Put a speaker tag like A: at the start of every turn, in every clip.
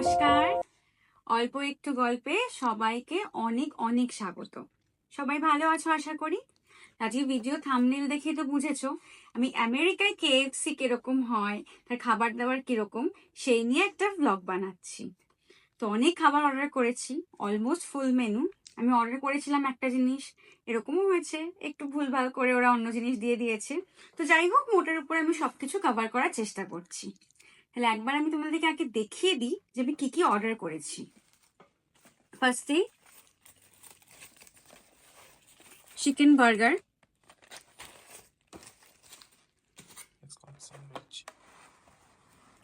A: নমস্কার। অল্প একটু গল্পে সবাইকে অনেক অনেক স্বাগত। সবাই ভালো আছো আশা করি? আজকে ভিডিও থামনেল দেখে তো বুঝেছ, আমি আমেরিকায় কেএফসি কীরকম হয়, তার খাবার দাবার কীরকম, সেই নিয়ে একটা ব্লগ বানাচ্ছি। তো অনেক খাবার অর্ডার করেছি অলমোস্ট ফুল মেনু আমি অর্ডার করেছিলাম একটা জিনিস, এরকমও হয়েছে, একটু ভুলভাল করে ওরা অন্য জিনিস দিয়ে দিয়েছে। তো যাই হোক, মোটের উপরে আমি সবকিছু কভার করার চেষ্টা করছি। তাহলে একবার আমি তোমাদেরকে আগে দেখিয়ে দিই যে আমি কি কি অর্ডার করেছি। ফার্স্টে চিকেন বার্গার.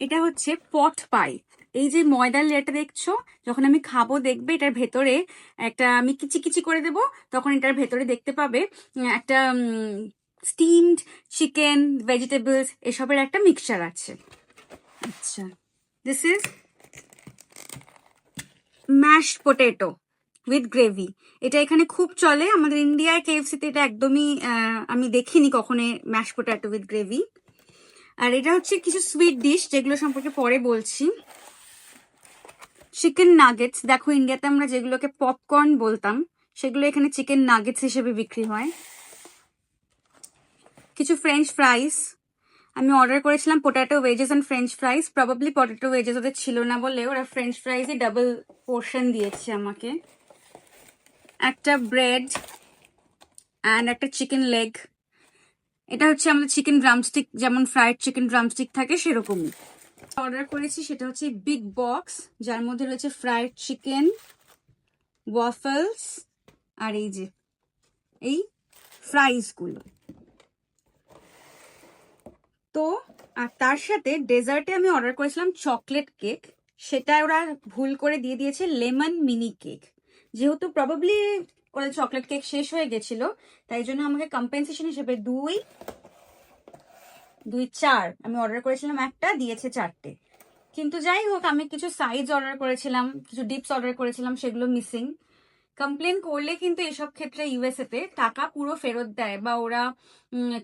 A: এটা হচ্ছে পট পাই এই যে ময়দার লেয়ারটা দেখছ যখন আমি খাব দেখবে এটার ভেতরে একটা আমি কিচি কিচি করে দেব তখন এটার ভেতরে দেখতে পাবে একটা স্টিমড চিকেন ভেজিটেবলস এসবের একটা মিক্সচার আছে। আচ্ছা। This is mash potato with gravy এটা এখানে খুব চলে। আমাদের ইন্ডিয়ায় কেএফসিতে এটা একদমই আমি দেখিনি কখনো ম্যাশ পোটেটো উইথ গ্রেভি আর এটা হচ্ছে কিছু সুইট ডিশ যেগুলো সম্পর্কে পরে বলছি। চিকেন নাগেটস দেখো ইন্ডিয়াতে আমরা যেগুলোকে পপকর্ন বলতাম, সেগুলো এখানে চিকেন নাগেটস হিসেবে বিক্রি হয়। কিছু ফ্রেঞ্চ ফ্রাইস আমি অর্ডার করেছিলাম potato veggies and French fries probably potato veggies ওদের ছিল না বলে ওরা ফ্রেঞ্চ ফ্রাইজই ডাবল পোর্শন দিয়েছে আমাকে। একটা ব্রেড অ্যান্ড একটা চিকেন লেগ এটা হচ্ছে আমাদের চিকেন ড্রামস্টিক যেমন ফ্রাইড চিকেন ড্রামস্টিক থাকে সেরকমই। অর্ডার করেছি সেটা হচ্ছে বিগ বক্স যার মধ্যে রয়েছে ফ্রাইড চিকেন ওয়াফলস আর এই যে, এই ফ্রাইসগুলো তো, আর তার সাথে ডেজার্টে আমি অর্ডার করেছিলাম চকলেট কেক। সেটা ওরা ভুল করে দিয়ে দিয়েছে, লেমন মিনি কেক। যেহেতু প্রবাবলি ওরা চকলেট কেক শেষ হয়ে গেছিল, তাই জন্য আমাকে কম্পেনসেশন হিসেবে দুই দুই চার, আমি অর্ডার করেছিলাম একটা, দিয়েছে চারটে। কিন্তু যাই হোক, আমি কিছু সাইজ অর্ডার করেছিলাম, কিছু ডিপস অর্ডার করেছিলাম, সেগুলো মিসিং কমপ্লেন করলে কিন্তু এসব ক্ষেত্রে ইউএসএ তে টাকা পুরো ফেরত দেয়, বা ওরা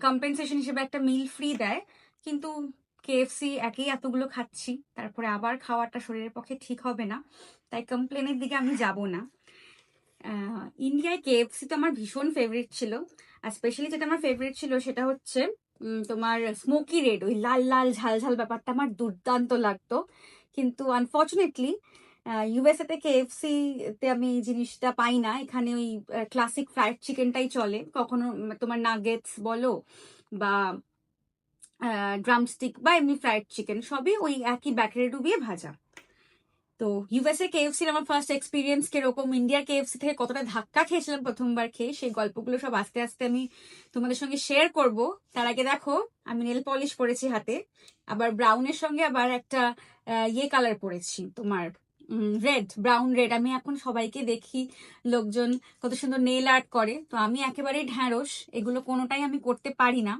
A: কম্পেনসেশন হিসেবে একটা মিল ফ্রি দেয়। কিন্তু কেএফসি একই এতগুলো খাচ্ছি, তারপরে আবার খাওয়াটা শরীরের পক্ষে ঠিক হবে না, তাই কমপ্লেনের দিকে আমি যাব না। ইন্ডিয়ায় কেএফসি তো আমার ভীষণ ফেভারিট ছিল, আর স্পেশালি যেটা আমার ফেভারিট ছিল সেটা হচ্ছে তোমার স্মোকি রেড ওই লাল লাল, ঝাল ঝাল ব্যাপারটা আমার দুর্দান্ত লাগতো। কিন্তু আনফর্চুনেটলি ইউএসএ তে কেএফসি তে আমি জিনিসটা পাই না, এখানে ওই ক্লাসিক ফ্রাইড চিকেনটাই চলে। কখনো তোমার নাগেটস বলো বা ড্রামস্টিক বা এমনি ফ্রাইড চিকেন সবই ওই একই ব্যাটারে ডুবিয়ে ভাজা। তো ইউএসএ কেএফসির আমার ফার্স্ট এক্সপিরিয়েন্স কীরকম ইন্ডিয়ার কেএফসি থেকে কতটা ধাক্কা খেয়েছিলাম প্রথমবার খেয়ে, সেই গল্পগুলো সব আস্তে আস্তে আমি তোমাদের সঙ্গে শেয়ার করব। তার আগে দেখো, আমি নেল পলিশ পরেছি হাতে, আবার ব্রাউনের সঙ্গে আবার একটা ইয়ে কালার পরেছি তোমার রেড ব্রাউন রেড আমি এখন সবাইকে দেখি লোকজন কত সুন্দর নেল আর্ট করে। তো আমি একেবারেই ঢ্যাঁড়স, এগুলো কোনোটাই আমি করতে পারি না।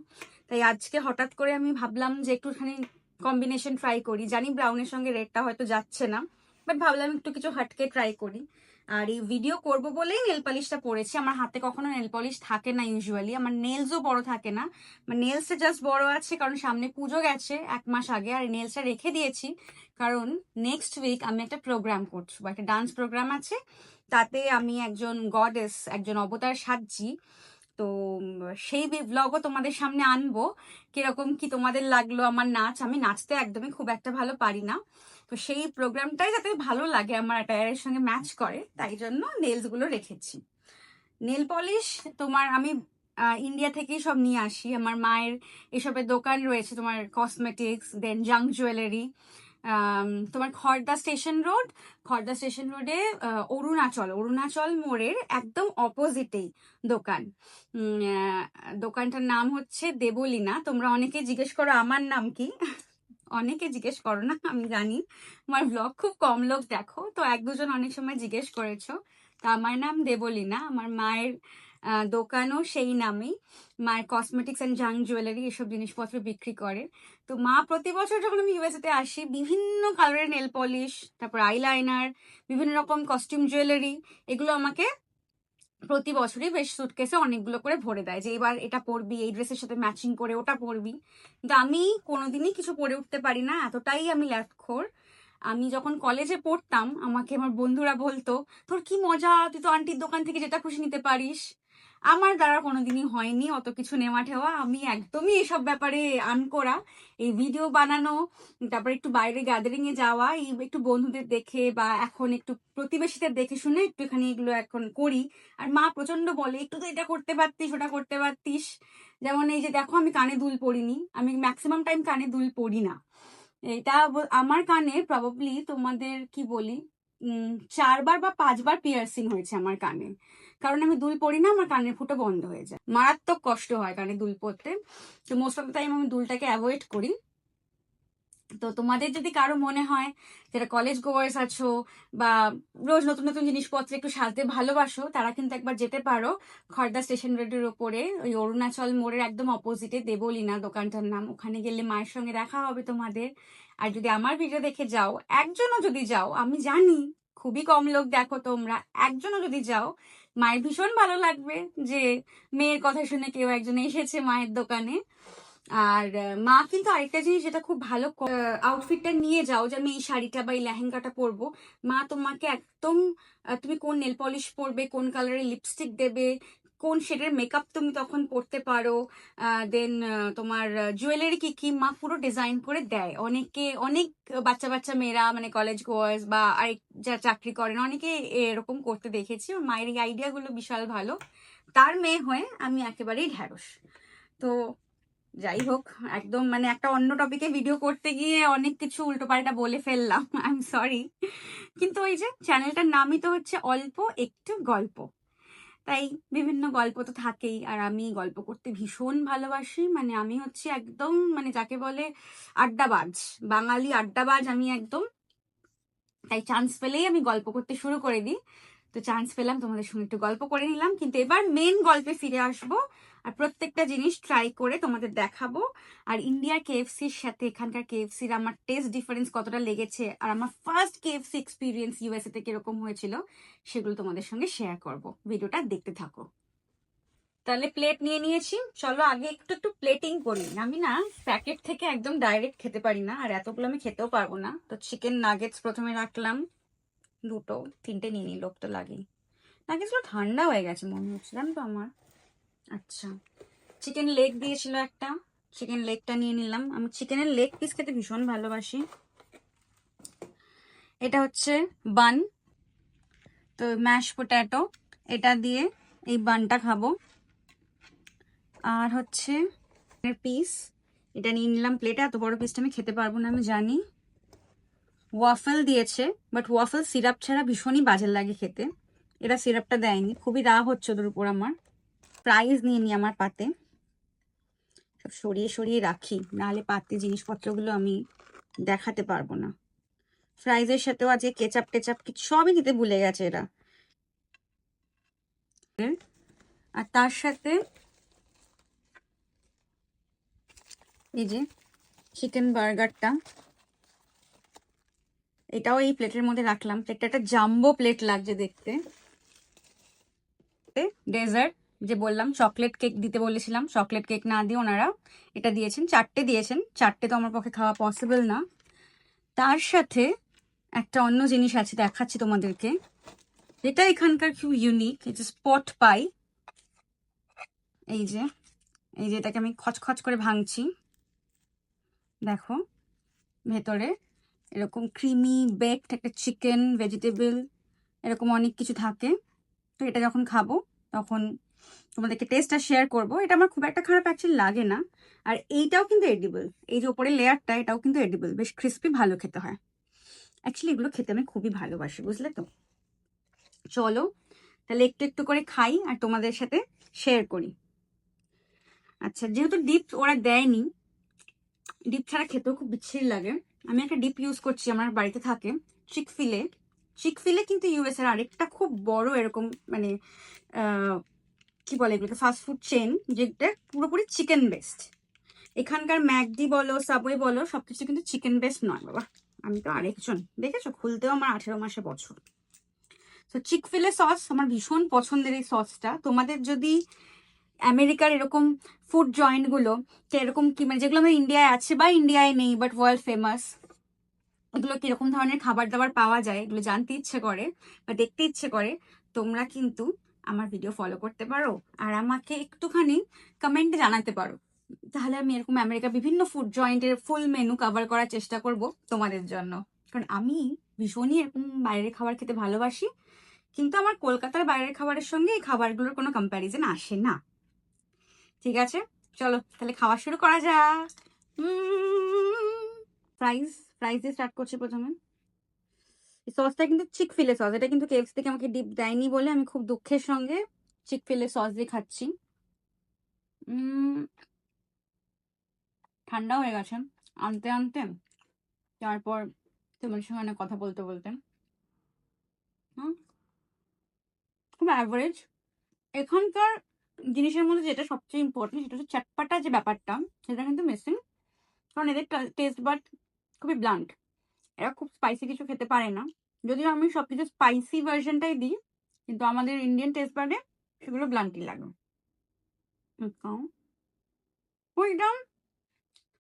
A: তাই আজকে হঠাৎ করে আমি ভাবলাম যে একটুখানি কম্বিনেশন ট্রাই করি। জানি ব্রাউনের সঙ্গে রেডটা হয়তো যাচ্ছে না বাট ভাবলাম একটু কিছু হাটকে ট্রাই করি। আর এই ভিডিও করব বলেই নেল পলিশটা পরেছি। আমার হাতে কখনো নেল পলিশ থাকে না ইউজুয়ালি আমার নেলসও বড় থাকে না। আমার নেলসটা জাস্ট বড় আছে, কারণ সামনে পুজো গেছে এক মাস আগে, আর নেলসটা রেখে দিয়েছি। কারণ নেক্সট উইক আমি একটা প্রোগ্রাম করছি, বা একটা ডান্স প্রোগ্রাম আছে। তাতে আমি একজন গডেস একজন অবতার সাজছি। তো সেই ব্লগও তোমাদের সামনে আনব। কীরকম কি তোমাদের লাগল আমার নাচ? আমি নাচতে একদমই খুব একটা ভালো পারি না। তো সেই প্রোগ্রামটাই যাতে ভালো লাগে আমার অ্যাটায়ারের সঙ্গে ম্যাচ করে, তাই জন্য নেলসগুলো রেখেছি। নেল পলিশ তোমার আমি ইন্ডিয়া থেকেই সব নিয়ে আসি। আমার মায়ের এসবের দোকান রয়েছে তোমার কসমেটিক্স দেন জাং জুয়েলারি তোমার Khardah station road, Khardah station রোডে অরুণাচল অরুণাচল মোড়ের একদম অপোজিটেই দোকান। দোকানটার নাম হচ্ছে দেবলীনা। তোমরা অনেকে জিজ্ঞেস করো, আমার নাম কি? অনেকে জিজ্ঞেস করো না, আমি জানি। আমার ব্লগ খুব কম লোক দেখো, তো এক দুজন অনেক সময় জিজ্ঞেস করেছ। তা আমার নাম দেবলীনা, আমার মায়ের দোকানও সেই নামেই। মায়ের কসমেটিক্স অ্যান্ড জাং জুয়েলারি এসব জিনিসপত্র বিক্রি করে। তো মা প্রতি বছর যখন আমি ইউএসএতে আসি, বিভিন্ন কালারের নেল পলিশ তারপর আইলাইনার বিভিন্ন রকম কস্টিউম জুয়েলারি এগুলো আমাকে প্রতি বছরই বেশ সুটকেসে অনেকগুলো করে ভরে দেয় যে এবার এটা পরবি, এই ড্রেসের সাথে ম্যাচিং করে ওটা পরবি। কিন্তু আমি কোনোদিনই কিছু পরে উঠতে পারি না, এতটাই আমি ল্যাপখোর। আমি যখন কলেজে পড়তাম, আমাকে আমার বন্ধুরা বলতো, তোর কি মজা? তুই তো আন্টির দোকান থেকে যেটা খুশি নিতে পারিস। আমার দ্বারা কোনোদিনই হয়নি, অত কিছু নেওয়া ঠেওয়া। আমি একদমই এসব ব্যাপারে আনকোরা। এই ভিডিও বানানো, তারপর একটু বাইরে গ্যাদারিং এ যাওয়া, এই একটু বন্ধুদের দেখে বা এখন একটু প্রতিবেশীদের দেখে শুনে একটুখানি এগুলো এখন করি। আর মা প্রচণ্ড বলে, একটু তো এটা করতে পারতিস, ওটা করতে পারতিস। যেমন এই যে দেখো, আমি কানে দুল পরিনি আমি ম্যাক্সিমাম টাইম কানে দুল পরি না। এটা আমার কানে প্রবাবলি তোমাদের কি বলি? চারবার বা পাঁচবার পিয়ার্সিং হয়েছে আমার কানে। কারণ আমি দুল পরি না, আমার কানের ফুটো বন্ধ হয়ে যায়। মারাত্মক কষ্ট হয় কানে দুল পরতে। তো মোস্ট অফ দ্য টাইম আমি দুলটাকে অ্যাভয়েড করি। তো তোমাদের যদি কারও মনে হয়, যারা কলেজ গোয়ার্স আছো বা রোজ নতুন নতুন জিনিসপত্র একটু সাজতে ভালোবাসো, তারা কিন্তু একবার যেতে পারো খড়দা স্টেশন রোডের ওপরে। ওই অরুণাচল মোড়ের একদম অপোজিটে দেবলীনা দোকানটার নাম। ওখানে গেলে মায়ের সঙ্গে দেখা হবে তোমাদের। আর যদি আমার ভিডিও দেখে যাও, একজনও যদি যাও, আমি জানি, খুবই কম লোক দেখো তোমরা, একজনও যদি যাও মায়ের ভীষণ ভালো লাগবে যে মেয়ের কথা শুনে কেউ একজন এসেছে মায়ের দোকানে। আর মা কিন্তু আরেকটা জিনিস যেটা খুব ভালো আউটফিটটা নিয়ে যাও, যে আমি এই শাড়িটা বা এই লেহেঙ্গাটা পরবো, মা তোমাকে একদম তুমি কোন নেল পলিশ পরবে, কোন কালারের লিপস্টিক দেবে কোন শেডের মেকআপ তুমি তখন করতে পারো দেন তোমার জুয়েলারি কি কি মা পুরো ডিজাইন করে দেয়। অনেকে, অনেক বাচ্চা বাচ্চা মেয়েরা মানে কলেজ গোয়ার্স বা আরেক যা চাকরি করেন, অনেকে এরকম করতে দেখেছি। মায়ের এই আইডিয়াগুলো বিশাল ভালো। তার মেয়ে হয়ে আমি একেবারেই ঢ্যাঁড়স। তো যাই হোক, একদম মানে একটা অন্য টপিকে ভিডিও করতে গিয়ে অনেক কিছু উল্টোপাল্টা বলে ফেললাম। আই এম সরি কিন্তু ওই যে চ্যানেলটার নামই তো হচ্ছে অল্প একটু গল্প। তাই বিভিন্ন গল্প তো থাকেই। আর আমি গল্প করতে ভীষণ ভালোবাসি। মানে আমি হচ্ছে একদম মানে যাকে বলে আড্ডাবাজ। বাঙালি আড্ডাবাজ আমি একদম। তাই চান্স পেলেই আমি গল্প করতে শুরু করে দিই। তো চান্স পেলাম, তোমাদের সঙ্গে একটু গল্প করে নিলাম। কিন্তু এবার মেন গল্পে ফিরে আসব। আর প্রত্যেকটা জিনিস ট্রাই করে তোমাদের দেখাবো। আর ইন্ডিয়ার কেএফসির সাথে এখানকার কেএফসির আমার টেস্ট ডিফারেন্স কতটা লেগেছে আর আমার ফার্স্ট কেএফসি এক্সপিরিয়েন্স ইউএসএ তে কীরকম হয়েছিল সেগুলো তোমাদের সঙ্গে শেয়ার করব। ভিডিওটা দেখতে থাকো। তাহলে প্লেট নিয়ে নিয়েছি। চলো আগে একটু একটু প্লেটিং করি। আমি না প্যাকেট থেকে একদম ডাইরেক্ট খেতে পারি না আর এতগুলো আমি খেতেও পারব না। তো চিকেন নাগেটস প্রথমে রাখলাম। দুটো, তিনটে নিয়ে নিই, লোক তো লাগেই। নাগেটসগুলো ঠান্ডা হয়ে গেছে, মনে হচ্ছে জানো তো আমার। আচ্ছা। চিকেন লেগ দিয়েছিল একটা। চিকেন লেগটা নিয়ে নিলাম। আমি চিকেনের লেগ পিস খেতে ভীষণ ভালোবাসি। এটা হচ্ছে বান তো ম্যাশ পোট্যাটো এটা দিয়ে এই বানটা খাব। আর হচ্ছে পিস এটা নিয়ে নিলাম প্লেটে এত বড় পিসটা আমি খেতে পারব না, আমি জানি। ওয়াফেল দিয়েছে বাট ওয়াফেল সিরাপ ছাড়া ভীষণই বাজে লাগে খেতে। এরা সিরাপটা দেয়নি। খুবই রাগ হচ্ছে ওদের উপর আমার। প্রাইজ নিয়ে নিই আমার পাতে। সব সরিয়ে সরিয়ে রাখি, নাহলে পাতে জিনিসপত্রগুলো আমি দেখাতে পারব না। ফ্রাইজের সাথেও আজকে কেচাপ টেচাপ কিছু সবই দিতে ভুলে গেছে এরা। আর তার সাথে এই যে চিকেন বার্গারটা এটাও এই প্লেটের মধ্যে রাখলাম। প্লেটটা একটা জাম্বো প্লেট লাগছে দেখতে। ডেজার্ট যে বললাম চকলেট কেক দিতে বলেছিলাম চকলেট কেক না দিয়ে ওনারা এটা দিয়েছেন, চারটে দিয়েছেন। চারটে তো আমার পক্ষে খাওয়া পসিবল না। তার সাথে একটা অন্য জিনিস আছে, দেখাচ্ছি তোমাদেরকে। এটা এখানকার খুব ইউনিক এই যে স্পট পাই। এই যে এই যে এটাকে আমি খচখচ করে ভাঙছি। দেখো, ভেতরে এরকম ক্রিমি বেকড একটা চিকেন ভেজিটেবল এরকম অনেক কিছু থাকে। তো এটা যখন খাব, তখন তোমাদেরকে টেস্টটা শেয়ার করব। এটা আমার খুব একটা খারাপ অ্যাকচুয়ালি লাগে না। আর এইটাও কিন্তু এডিবল এই যে ওপরে লেয়ারটা এটাও কিন্তু এডিবল বেশ ক্রিস্পি ভালো খেতে হয়। অ্যাকচুয়ালি এগুলো খেতে আমি খুবই ভালোবাসি, বুঝলে তো? চলো, তাহলে একটু একটু করে খাই আর তোমাদের সাথে শেয়ার করি। আচ্ছা যেহেতু ডিপ ওরা দেয়নি ডিপ ছাড়া খেতেও খুব বিচ্ছিরি লাগে। আমি একটা ডিপ ইউজ করছি, আমার বাড়িতে থাকে Chick fil A Chick fil A কিন্তু ইউএস এর আরেকটা খুব বড় এরকম মানে কি বলে এগুলোকে? ফাস্টফুড চেন যেটা পুরোপুরি চিকেন বেসড এখানকার ম্যাকডি বলো সাবওয়ে বলো, সবকিছু কিন্তু চিকেন বেসড নয়, বাবা। আমি তো আরেকজন, দেখেছ? খুলতেও আমার আঠেরো মাসে বছর। তো চিক ফিলে সস আমার ভীষণ পছন্দের এই সসটা তোমাদের যদি আমেরিকার এরকম ফুড জয়েন্টগুলো এরকম কি মানে যেগুলো আমার ইন্ডিয়ায় আছে বা ইন্ডিয়ায় নেই বাট ওয়ার্ল্ড ফেমাস ওগুলো কীরকম ধরনের খাবার দাবার পাওয়া যায়, এগুলো জানতে ইচ্ছে করে বা দেখতে ইচ্ছে করে, তোমরা কিন্তু আমার ভিডিও ফলো করতে পারো আর আমাকে একটুখানি কমেন্টে জানাতে পারো। তাহলে আমি এরকম আমেরিকা বিভিন্ন ফুড জয়েন্টের ফুল মেনু কভার করার চেষ্টা করব তোমাদের জন্য। কারণ আমি ভীষণই এরকম বাইরের খাবার খেতে ভালোবাসি, কিন্তু আমার কলকাতার বাইরের খাবারের সঙ্গে এই খাবারগুলোর কোনো কম্প্যারিজন আসে না। ঠিক আছে? চলো, তাহলে খাওয়া শুরু করা যাক। ফ্রাইজ ফ্রাইজ দিয়ে স্টার্ট করছি প্রথমে। এই সসটা কিন্তু চিক ফিলে সস। এটা কিন্তু কেএফসি থেকে আমাকে ডিপ দেয়নি বলে আমি খুব দুঃখের সঙ্গে চিক ফিলে সস দিয়ে খাচ্ছি। ঠান্ডা হয়ে গেছে। আনতে আনতে তারপর তোমার সঙ্গে অনেক কথা বলতে বলতে। খুব অ্যাভারেজ এখানকার জিনিসের মধ্যে যেটা সবচেয়ে ইম্পর্টেন্ট সেটা হচ্ছে চটপাটা যে ব্যাপারটা, সেটা কিন্তু মিসিং কারণ এদের টেস্ট বাট খুবই ব্লান্ট এরা খুব স্পাইসি কিছু খেতে পারে না। যদিও আমি সবকিছু স্পাইসি ভার্সনটাই দিই, কিন্তু আমাদের ইন্ডিয়ান টেস্ট বাডে সেগুলো ব্লান্টি লাগে। ওইটা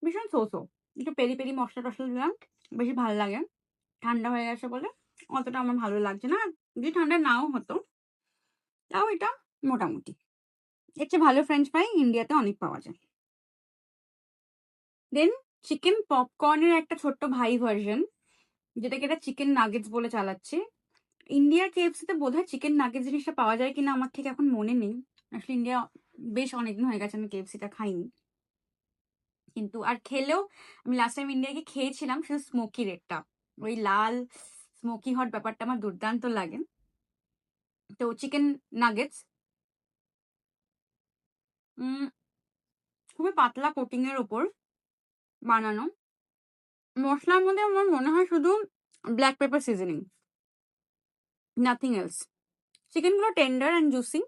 A: ভীষণ সোসো একটু পেরি পেরি মশলা টশলা দিলাম, বেশি ভালো লাগে। ঠান্ডা হয়ে গেছে বলে অতটা আমার ভালো লাগছে না। যদি ঠান্ডা নাও হতো, তাও এটা মোটামুটি। এর চেয়ে ভালো ফ্রেঞ্চ ফ্রাই ইন্ডিয়াতে অনেক পাওয়া যায়। দেন চিকেন পপকর্নের একটা ছোট্ট ভাই ভার্সন যেটাকে এটা চিকেন নাগেটস বলে চালাচ্ছে। ইন্ডিয়ার কেএফসিতে বোধ হয় চিকেন নাগেটস জিনিসটা পাওয়া যায় কিনা আমার ঠিক এখন মনে নেই। আসলে ইন্ডিয়া বেশ অনেকদিন হয়ে গেছে আমি কেএফসিটা খাইনি। কিন্তু আর খেলেও আমি লাস্ট টাইম ইন্ডিয়াকে খেয়েছিলাম শুধু স্মোকি রেডটা ওই লাল স্মোকি হট ব্যাপারটা আমার দুর্দান্ত লাগে। তো চিকেন নাগেটস খুবই পাতলা কোটিং এর ওপর বানানো। মশলার মধ্যে আমার মনে হয় শুধু black pepper seasoning nothing else চিকেনগুলো টেন্ডার অ্যান্ড জুসি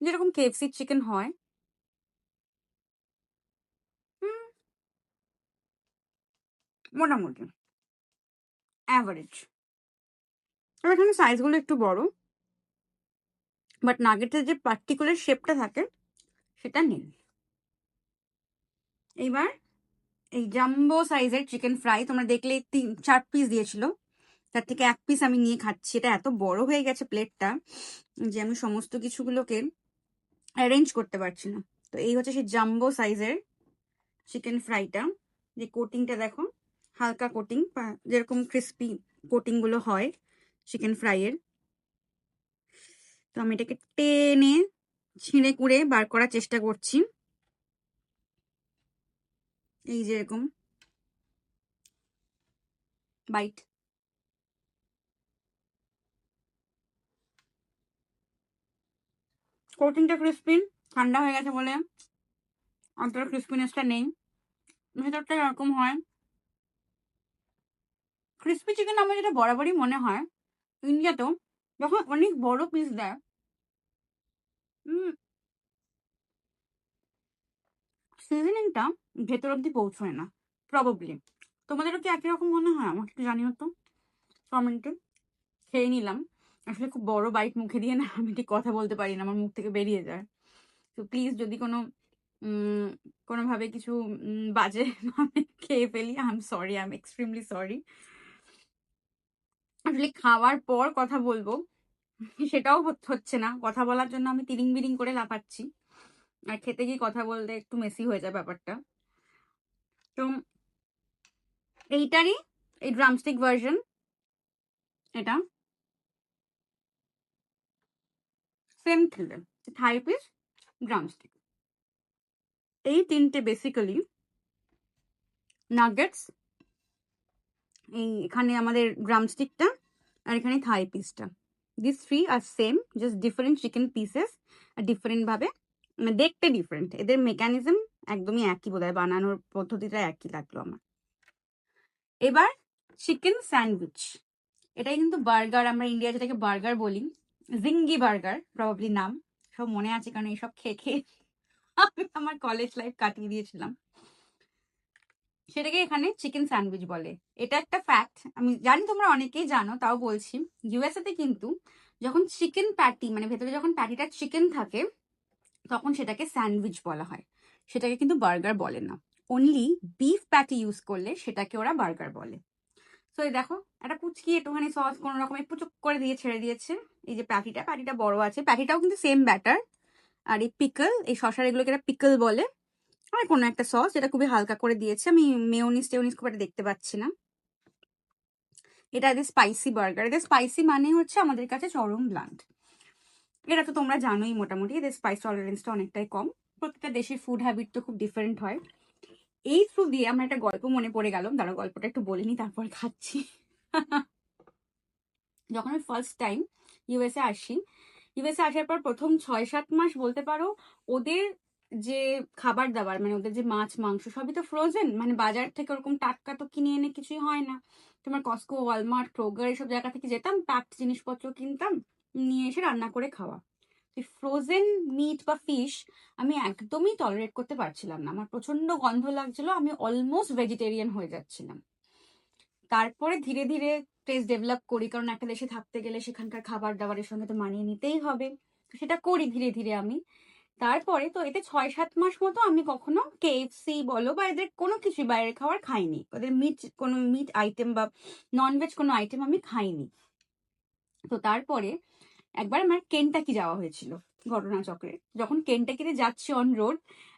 A: যেরকম কেএফসি চিকেন হয়। মোটামুটি। অ্যাভারেজ আর এখানে সাইজগুলো একটু বড়। বাট নাগেটের যে পার্টিকুলার শেপটা থাকে, সেটা নেই। এইবার এই জাম্বো সাইজের চিকেন ফ্রাই তোমরা দেখলে তিন, চার পিস দিয়েছিল। তার থেকে এক পিস আমি নিয়ে খাচ্ছি। এটা এত বড় হয়ে গেছে প্লেটটা যে আমি সমস্ত কিছুগুলোকে অ্যারেঞ্জ করতে পারছি না। তো এই হচ্ছে সেই জাম্বো সাইজের চিকেন ফ্রাইটা যে কোটিংটা দেখো, হালকা কোটিং যেরকম ক্রিস্পি কোটিংগুলো হয় চিকেন ফ্রাইয়ের তো আমি এটাকে টেনে, ছিঁড়ে কুড়ে বার করার চেষ্টা করছি। এই যে এরকম। বাইট কোটিংটা ক্রিস্পি ঠান্ডা হয়ে গেছে বলে অতটা ক্রিস্পিনেসটা নেই। ভেতরটা এরকম হয়। ক্রিস্পি চিকেন আমার যেটা বরাবরই মনে হয়, ইন্ডিয়াতেও যখন অনেক বড় পিস দেয় সিজনিংটা ভেতর অব্দি পৌঁছয় না প্রবাবলি তোমাদেরও কি একই রকম মনে হয়? আমাকে একটু জানিও তো কমেন্টে খেয়ে নিলাম। আসলে খুব বড় বাইট মুখে দিয়ে না, আমি ঠিক কথা বলতে পারি না, আমার মুখ থেকে বেরিয়ে যায়। তো প্লিজ যদি কোনো কোনোভাবে কিছু বাজে ভাবে খেয়ে ফেলি I am sorry I am extremely sorry আসলে খাওয়ার পর কথা বলব, সেটাও হচ্ছে না। কথা বলার জন্য আমি তিরিং বিরিং করে লাফাচ্ছি। আর খেতে গিয়ে কথা বলতে একটু মেসি হয়ে যায় ব্যাপারটা। তো এইটারই, এই ড্রামস্টিক ভার্সন এটা। সেম খেলে থাই পিস ড্রামস্টিক এই তিনটে বেসিক্যালি নাগেটস এই এখানে আমাদের ড্রামস্টিকটা আর এখানে থাই পিসটা this three R same just different chicken pieces R different ভাবে। মানে দেখতে ডিফারেন্ট এদের মেকানিজম একদমই একই বোধ বানানোর পদ্ধতিটা একই লাগল আমার। এবার চিকেন স্যান্ডউইচ এটাই কিন্তু বার্গার আমরা ইন্ডিয়া যেটাকে বার্গার বলি জিঙ্গি বার্গার প্রবাবলি নাম। সব মনে আছে কারণ এইসব খেয়ে খেয়ে আমি আমার কলেজ লাইফ কাটিয়ে দিয়েছিলাম। সেটাকে এখানে চিকেন স্যান্ডউইচ বলে। এটা একটা ফ্যাক্ট আমি জানি তোমরা অনেকেই জানো, তাও বলছি। ইউএসএ তে কিন্তু যখন চিকেন প্যাটি মানে ভেতরে যখন প্যাটিটা চিকেন থাকে তখন সেটাকে স্যান্ডউইচ বলা হয়। সেটাকে কিন্তু বার্গার বলে না। অনলি বিফ প্যাটি ইউজ করলে সেটাকে ওরা বার্গার বলে। তো এই দেখো, একটা পুচকি একটুখানি সস কোনো রকমে পুচুক করে দিয়ে ছেড়ে দিয়েছে। এই যে প্যাটিটা প্যাটিটা বড় আছে। প্যাটিটাও কিন্তু সেম ব্যাটার আর এই পিকল এই শশার এগুলোকে এটা পিকল বলে। আর কোনো একটা সস যেটা খুবই হালকা করে দিয়েছে। আমি মেয়োনিজ টেওনিজ খুব একটা দেখতে পাচ্ছি না। এটা এদের স্পাইসি বার্গার এদের স্পাইসি মানে হচ্ছে আমাদের কাছে চরম ব্লান্ট এটা তো তোমরা জানোই মোটামুটি, এদের স্পাইস টলারেন্সটা অনেকটাই কম। প্রত্যেকটা দেশের ফুড হ্যাবিট তো খুব ডিফারেন্ট হয়। এই থ্রু দিয়ে আমার একটা গল্প মনে পড়ে গেল। দাঁড়া গল্পটা একটু বলিনি তারপর খাচ্ছি। যখন আমি ফার্স্ট টাইম ইউএসএ আসি ইউএসএ আসার পর প্রথম ছয় সাত মাস বলতে পারো, ওদের যে খাবার দাবার মানে ওদের যে মাছ, মাংস, সবই তো ফ্রোজেন মানে বাজার থেকে ওরকম টাটকা তো কিনে এনে কিছুই হয় না। তোমার কস্কো ওয়ালমার্ট ক্রোগার এসব জায়গা থেকে যেতাম প্যাকড জিনিসপত্র কিনতাম। নিয়ে এসে রান্না করে খাওয়া। ফ্রোজেন মিট বা ফিশ আমি একদমই টলারেট করতে পারছিলাম না। আমার প্রচণ্ড গন্ধ লাগছিল, আমি অলমোস্ট ভেজিটেরিয়ান হয়ে যাচ্ছিলাম। তারপরে ধীরে ধীরে টেস্ট ডেভেলপ করি, কারণ একটা দেশে থাকতে গেলে সেখানকার খাবার দাবারের সঙ্গে তো মানিয়ে নিতেই হবে। সেটা করি ধীরে ধীরে আমি। তারপরে তো এতে ছয় সাত মাস মতো আমি কখনো কেএফসি বলো বা এদের কোনো কিছু বাইরের খাবার খাইনি। ওদের মিট কোনো মিট আইটেম বা ননভেজ কোনো আইটেম আমি খাইনি। তো তারপরে একবার আমার কেনটাকি যাওয়া হয়েছিল ঘটনাচক্রে। যখন কেনটাকিতে যাচ্ছি অন রোড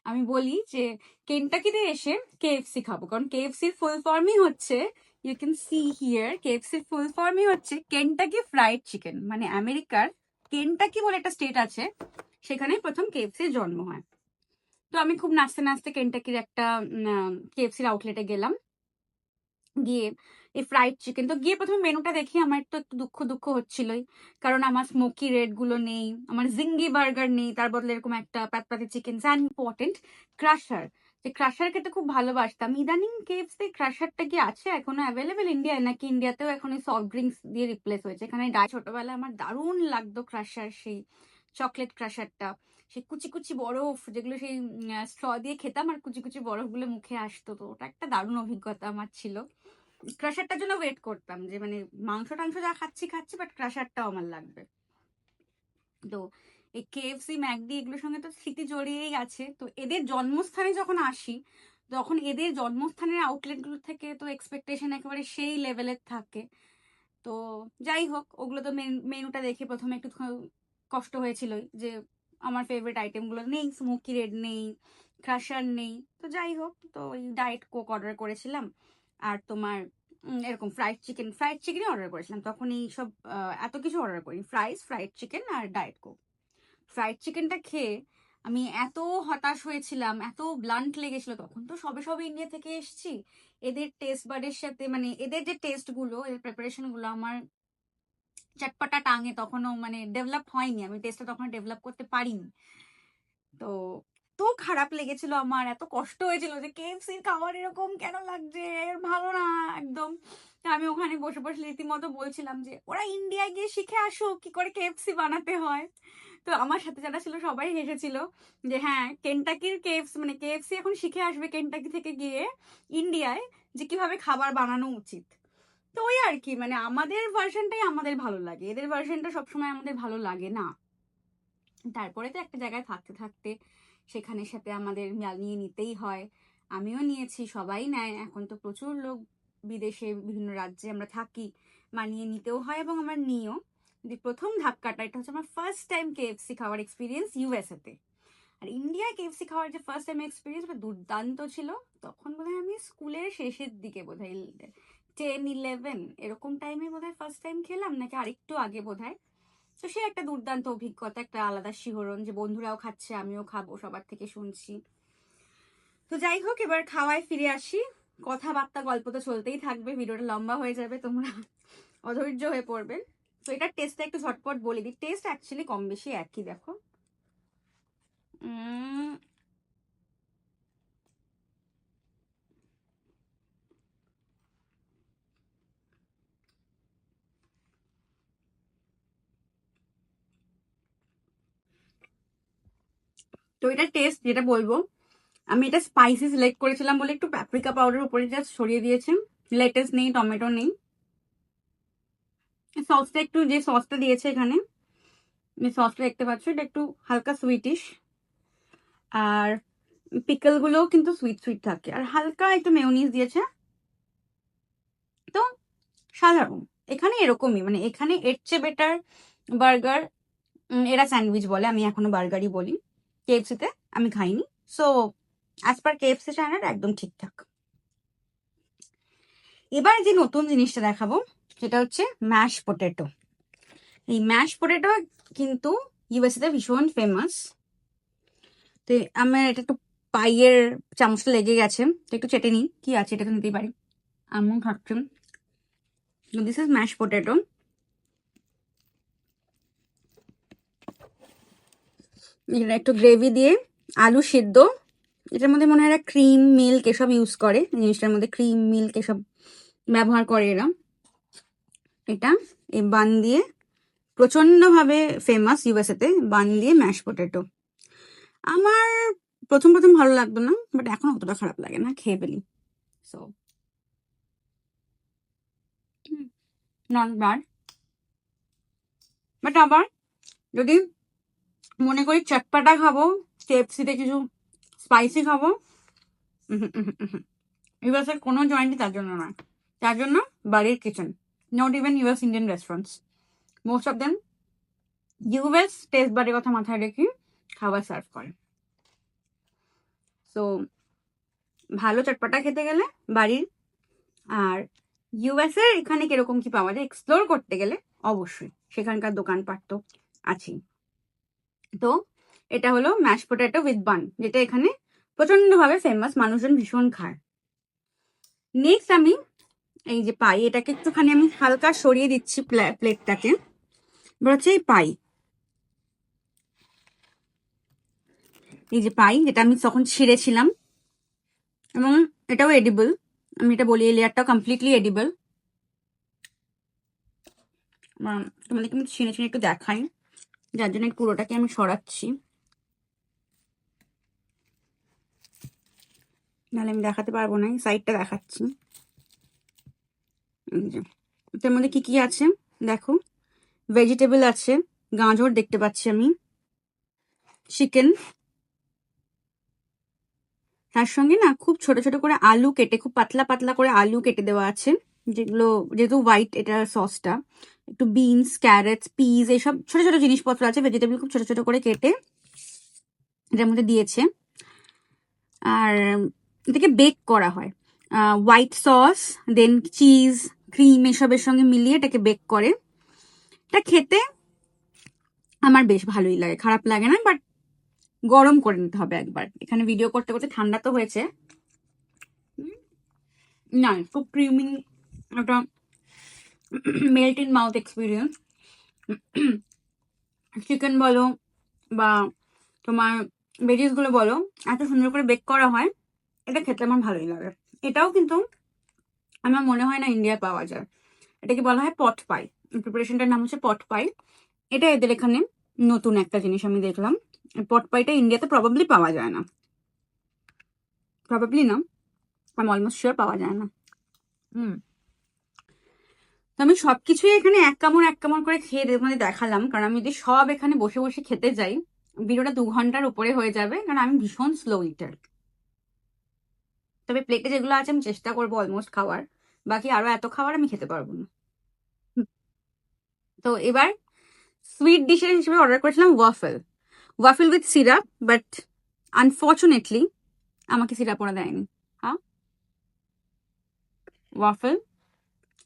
A: আমি বলি যে, কেনটাকিতে এসে কেএফসি খাব। কারণ কেএফসির ফুল ফর্মই হচ্ছে ইউ ক্যান সি হিয়ার কেএফসির ফুল ফর্মই হচ্ছে কেনটাকি ফ্রাইড চিকেন মানে আমেরিকার কেনটাকি বলে একটা স্টেট আছে, সেখানে প্রথম কেএফসির জন্ম হয়। তো আমি খুব নাচতে নাচতে কেনটাকির একটা কেএফসির আউটলেটে গেলাম। গিয়ে এই ফ্রাইড চিকেন তো গিয়ে প্রথমে মেনুটা দেখি, আমার তো একটু দুঃখ দুঃখ হচ্ছিলই। কারণ আমার স্মোকি রেডগুলো নেই, আমার জিঙ্গি বার্গার নেই, তার বদলে এরকম একটা প্যাতপাতি চিকেন অ্যান্ড ইম্পর্টেন্ট ক্রাশার যে ক্রাশার খেতে খুব ভালোবাসতাম। ইদানিং কেএফসি ক্রাশারটা কি আছে এখনও অ্যাভেলেবেল ইন্ডিয়ায় নাকি ইন্ডিয়াতেও এখন ওই সফট ড্রিঙ্কস দিয়ে রিপ্লেস হয়েছে? এখানে ডায় ছোটবেলায় আমার দারুণ লাগতো ক্রাশার সেই চকলেট ক্রাশারটা সেই কুচি কুচি বরফ, যেগুলো সেই স্ট্র দিয়ে খেতাম আর কুচি কুচি বরফগুলো মুখে আসতো। তো ওটা একটা দারুণ অভিজ্ঞতা আমার ছিল। ক্রাশারটার জন্য ওয়েট করতাম যে মানে মাংস টাংস যা খাচ্ছি খাচ্ছি বাট ক্রাশারটাও আমার লাগবে। তো এই কেএফসি ম্যাকডি এগুলোর সঙ্গে তো স্মৃতি জড়িয়েই আছে। তো এদের জন্মস্থানে যখন আসি, তখন এদের জন্মস্থানের আউটলেটগুলো থেকে তো এক্সপেকটেশন একেবারে সেই লেভেলের থাকে। তো যাই হোক, ওগুলো তো মেনুটা দেখে প্রথমে একটু কষ্ট হয়েছিল যে আমার ফেভারিট আইটেমগুলো নেই স্মোকি রেড নেই ক্রাশার নেই। তো যাই হোক, তো ওই ডায়েট কোক অর্ডার করেছিলাম। আর তোমার এরকম ফ্রাইড চিকেন ফ্রাইড চিকেনই অর্ডার করেছিলাম। তখন এই সব এত কিছু অর্ডার করি ফ্রাইস ফ্রাইড চিকেন আর ডায়েট কোক ফ্রাইড চিকেনটা খেয়ে আমি এত হতাশ হয়েছিলাম, এত ব্লান্ট লেগেছিল। তখন তো সবে সবে ইন্ডিয়া থেকে এসেছি। এদের টেস্ট বাডের সাথে মানে এদের যে টেস্টগুলো, এদের প্রিপারেশনগুলো আমার চটপটা টাঙে তখনও মানে ডেভেলপ হয়নি। আমি টেস্টটা তখন ডেভেলপ করতে পারিনি। তো তো খারাপ লেগেছিল আমার, এত কষ্ট হয়েছিল যে কেএফসির খাবার এরকম কেন লাগছে? ভালো না, একদম। আমি ওখানে বসে বসে রীতিমতো বলছিলাম যে, ওরা ইন্ডিয়ায় গিয়ে শিখে আসুক, কি করে কেএফসি বানাতে হয়? তো আমার সাথে যারা ছিল সবাই হেসেছিল যে হ্যাঁ কেনটাকির কেএফসি মানে কেএফসি এখন শিখে আসবে কেনটাকি থেকে গিয়ে ইন্ডিয়ায় যে কীভাবে খাবার বানানো উচিত। তো ওই আর কি মানে আমাদের ভার্সনটাই আমাদের ভালো লাগে, এদের ভার্সনটা সবসময় আমাদের ভালো লাগে না। তারপরে তো একটা জায়গায় থাকতে থাকতে সেখানের সাথে আমাদের মাল নিয়ে নিতেই হয়। আমিও নিয়েছি, সবাই নেয়। এখন তো প্রচুর লোক বিদেশে, বিভিন্ন রাজ্যে আমরা থাকি। মানিয়ে নিতেও হয় এবং আমার নিয়েও যে প্রথম ধাক্কাটা এটা হচ্ছে আমার ফার্স্ট টাইম কেএফসি খাওয়ার এক্সপিরিয়েন্স ইউএসএতে আর ইন্ডিয়ায় কেএফসি খাওয়ার যে ফার্স্ট টাইম এক্সপিরিয়েন্স দুর্দান্ত ছিল, তখন বোধহয় আমি স্কুলের শেষের দিকে বোধহয় টেন ইলেভেন এরকম টাইমে বোধহয় ফার্স্ট টাইম খেলাম, নাকি আরেকটু আগে বোধহয়। তো সে একটা দুর্দান্ত অভিজ্ঞতা, একটা আলাদা শিহরণ যে বন্ধুরাও খাচ্ছে, আমিও খাব, সবার থেকে শুনছি। তো যাই হোক, এবার খাওয়ায় ফিরে আসি। কথাবার্তা, গল্প তো চলতেই থাকবে, ভিডিওটা লম্বা হয়ে যাবে, তোমরা অধৈর্য হয়ে পড়বে তো এটার টেস্টটা একটু ঝটপট বলে দিই। টেস্ট অ্যাকচুয়ালি কম বেশি একই, দেখো। তো এটা টেস্ট যেটা বলব, আমি এটা স্পাইসি সিলেক্ট করেছিলাম বলে একটু প্যাপ্রিকা পাউডার উপরে জাস্ট ছড়িয়ে দিয়েছি। লেটেস্ট নেই টমেটো নেই। সসটা একটু যে সসটা দিয়েছে এখানে সসটা দেখতে পাচ্ছ, এটা একটু হালকা সুইটিশ আর পিকল গুলোও কিন্তু সুইট সুইট থাকে। আর হালকা একটু মেয়োনিজ দিয়েছে। তো সাধারণ, এখানে এরকমই মানে এখানে এর চেয়ে বেটার বার্গার এরা স্যান্ডউইচ বলে, আমি এখনও বার্গারই বলি কেএফসিতে আমি খাইনি। So as per KFC standard একদম ঠিকঠাক। এবার যে নতুন জিনিসটা দেখাবো, সেটা হচ্ছে ম্যাশ পটেটো এই ম্যাশ পটেটো কিন্তু ইউএসএ তে ভীষণ ফেমাস তো আমার এটা একটু পাইয়ের চামচটা লেগে গেছে। তো একটু চেটে নিই। কি আছে এটা তো নিতেই পারি। আমন খাচ্ছেন। দিস ইজ ম্যাশ পটেটো একটু গ্রেভি দিয়ে আলু সিদ্ধ। এটার মধ্যে মনে হয় এরা ক্রিম মিল্ক এসব ইউজ করে। জিনিসটার মধ্যে ক্রিম মিল্ক এসব ব্যবহার করে এরা। এটা এই বান দিয়ে প্রচন্ডভাবে ফেমাস ইউএসএতে বান দিয়ে ম্যাশ পটেটো আমার প্রথম প্রথম ভালো লাগতো না বাট এখন অতটা খারাপ লাগে না, খেয়ে ফেলি। সো নট ব্যাড বাট আবার যদি মনে করি চটপাটা খাব কেএফসিতে কিছু স্পাইসি খাব। ইউএসের কোনো জয়েন্টই তার জন্য নয়। তার জন্য বাড়ির kitchen not even US Indian restaurants most of them US taste বারের কথা মাথায় রেখে খাবার সার্ভ করে। সো ভালো চটপাটা খেতে গেলে বাড়ির, আর ইউএস এর এখানে কীরকম কি পাওয়া যায় এক্সপ্লোর করতে গেলে অবশ্যই সেখানকার দোকানপাট তো আছেই। তো এটা হলো ম্যাশ পটেটো উইথ বান যেটা এখানে প্রচন্ডভাবে ফেমাস মানুষজন ভীষণ খায়। নেক্সট আমি এই যে পাই এটাকে একটুখানি আমি হালকা সরিয়ে দিচ্ছি প্লেটটাকে এবার হচ্ছে এই পাই এই যে পাই যেটা আমি তখন ছিঁড়েছিলাম। এবং এটাও এডিবল আমি এটা বলি, এই লেয়ারটাও কমপ্লিটলি এডিবল তোমাদেরকে আমি ছিঁড়ে ছিঁড়ে একটু দেখাই। যার জন্য পুরোটাকে আমি সরাচ্ছি। নাহলে আমি দেখাতে পারব না সাইডটা দেখাচ্ছি। এটার মধ্যে কি কি আছে? দেখো ভেজিটেবল আছে, গাজর দেখতে পাচ্ছি আমি চিকেন তার সঙ্গে না খুব ছোট ছোট করে আলু কেটে, খুব পাতলা পাতলা করে আলু কেটে দেওয়া আছে, যেগুলো, যেহেতু হোয়াইট এটা সসটা একটু বিনস ক্যারেটস পিস এইসব ছোট ছোট জিনিসপত্র আছে ভেজিটেবল খুব ছোট ছোট করে কেটে এটার মধ্যে দিয়েছে। আর এটাকে বেক করা হয়। White sauce then cheese cream এসবের সঙ্গে মিলিয়ে এটাকে বেক করে। এটা খেতে আমার বেশ ভালোই লাগে, খারাপ লাগে না বাট গরম করে নিতে হবে একবার। এখানে ভিডিও করতে করতে ঠান্ডা তো হয়েছে। না খুব ক্রিমি একটা melt in mouth experience chicken বলো বা তোমার ভেজিসগুলো বলো, এত সুন্দর করে বেক করা হয়, এটা খেতে আমার ভালোই লাগে। এটাও কিন্তু আমার মনে হয় না ইন্ডিয়ায় পাওয়া যায়। এটাকে বলা হয়? পট পাই প্রিপারেশনটার নাম হচ্ছে পট পাই এটা এদের এখানে নতুন একটা জিনিস আমি দেখলাম। পট পাইটা ইন্ডিয়াতে প্রবাবলি পাওয়া যায় না। প্রবাবলি না। আমি অলমোস্ট শিওর পাওয়া যায় না। হুম। তো আমি সবকিছুই এখানে এক কামড় এক কামড় করে খেয়ে তোমাদের দেখালাম। কারণ আমি যদি সব এখানে বসে বসে খেতে যাই, ভিডিওটা দু ঘণ্টার উপরে হয়ে যাবে। কারণ আমি ভীষণ স্লো ইটার তবে প্লেটে যেগুলো আছে আমি চেষ্টা করব অলমোস্ট খাওয়ার। বাকি আরও এত খাবার আমি খেতে পারব না। তো এবার সুইট ডিশের হিসেবে অর্ডার করেছিলাম waffle waffle with syrup but unfortunately আমাকে সিরাপ ওরা দেয়নি। হ্যাঁ? ওয়াফেল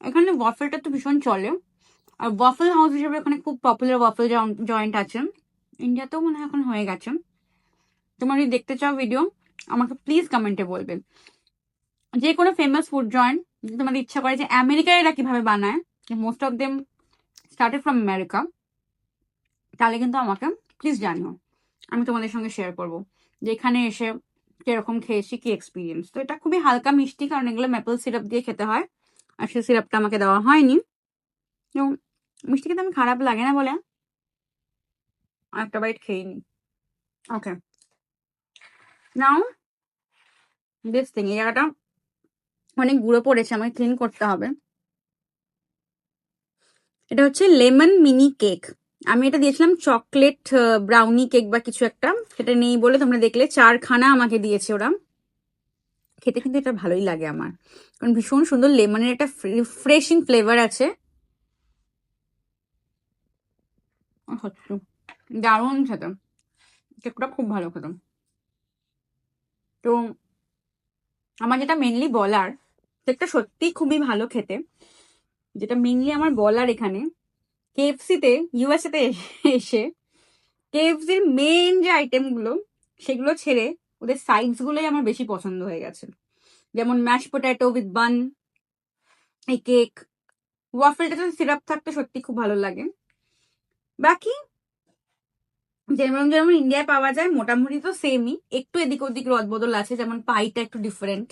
A: এখানে ওয়াফেলটা তো ভীষণ চলে। আর ওয়াফেল হাউস হিসেবে এখানে খুব পপুলার ওয়াফেল জয়েন্ট আছে। ইন্ডিয়াতেও মনে হয় এখন হয়ে গেছে। তোমরা যদি দেখতে চাও ভিডিও আমাকে প্লিজ কমেন্টে বলবে। যে কোনো ফেমাস ফুড জয়েন্ট তোমাদের ইচ্ছা করে যে আমেরিকায় এরা কীভাবে বানায় most of them started from America তাহলে কিন্তু আমাকে প্লিজ জানিও। আমি তোমাদের সঙ্গে শেয়ার করব। যে এখানে এসে কীরকম খেয়েছি, কি এক্সপিরিয়েন্স তো এটা খুবই হালকা মিষ্টি, কারণ এগুলো ম্যাপল সিরাপ দিয়ে খেতে হয়। আর সেই সিরাপটা আমাকে দেওয়া হয়নি। এবং মিষ্টি খেতে আমি খারাপ লাগে না বলে একটা বাইট খেয়ে নি ওকে নাও দিস থিং এই জায়গাটা অনেক গুঁড়ো পড়েছে, আমাকে ক্লিন করতে হবে। এটা হচ্ছে লেমন মিনি কেক। আমি এটা দিয়েছিলাম চকলেট ব্রাউনি কেক বা কিছু একটা। সেটা নেই বলে তোমরা দেখলে, চারখানা আমাকে দিয়েছে ওরা। খেতে কিন্তু এটা ভালোই লাগে আমার। কারণ ভীষণ সুন্দর লেমনের একটা ফ্রেশিং ফ্লেভার আছে। দারুণ খেতে। কেকটা খুব ভালো খেতে। তো আমার যেটা মেনলি বলার, কেকটা সত্যি খুবই ভালো খেতে। যেটা মেনলি আমার বলার এখানে কেএফসিতে ইউএসএতে এসে কেএফসির মেন যে আইটেমগুলো সেগুলো ছেড়ে ওদের সাইডস গুলোই আমার বেশি পছন্দ হয়ে গেছে। যেমন ম্যাশ পোটাটো উইথ বান এই কেক ওয়াফেলটাতে সিরাপ থাকতে সত্যি খুব ভালো লাগে। বাকি যেমন যেমন ইন্ডিয়ায় পাওয়া যায়, মোটামুটি তো সেমই একটু এদিক ওদিক রদবদল আছে, যেমন পাইটা একটু ডিফারেন্ট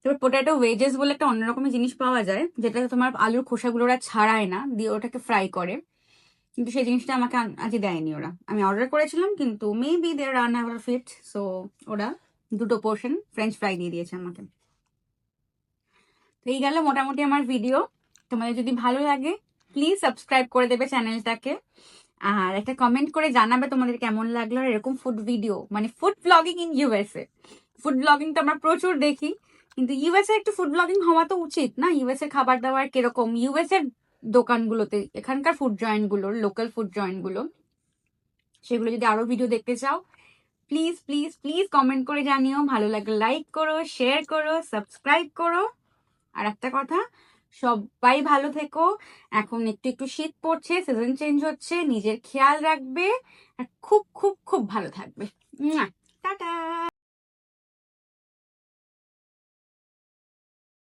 A: তারপর পোটাটো ওয়েজেস বলে একটা অন্যরকমের জিনিস পাওয়া যায় যেটা তোমার আলুর খোসাগুলো ওরা ছাড়ায় না, দিয়ে ওটাকে ফ্রাই করে। কিন্তু সেই জিনিসটা আমাকে আজকে দেয়নি ওরা। আমি অর্ডার করেছিলাম, কিন্তু মেবি দে রান আওয়ার ফিট সো ওরা দুটো পোর্শন ফ্রেঞ্চ ফ্রাই দিয়ে দিয়েছে আমাকে। তো এই গেল মোটামুটি আমার ভিডিও তোমাদের যদি ভালো লাগে প্লিজ সাবস্ক্রাইব করে দেবে চ্যানেলটাকে আর একটা কমেন্ট করে জানাবে তোমাদের কেমন লাগল আর এরকম ফুড ভিডিও মানে food blogging in USA food blogging তো আমরা প্রচুর দেখি, কিন্তু ইউএসএ একটু ফুড ব্লগিং হওয়া তো উচিত, না? ইউএসএ খাবার দাবার কীরকম? ইউএসএ দোকানগুলোতে, এখানকার ফুড জয়েন্টগুলোর লোকাল ফুড জয়েন্টগুলো সেগুলো যদি আরও ভিডিও দেখতে চাও প্লিজ প্লিজ প্লিজ কমেন্ট করে জানিও। ভালো লাগলে লাইক করো শেয়ার করো সাবস্ক্রাইব করো। আর একটা কথা, সবাই ভালো থেকো। এখন একটু একটু শীত পড়ছে সিজন চেঞ্জ হচ্ছে, নিজের খেয়াল রাখবে। আর খুব খুব খুব ভালো থাকবে। টাটা!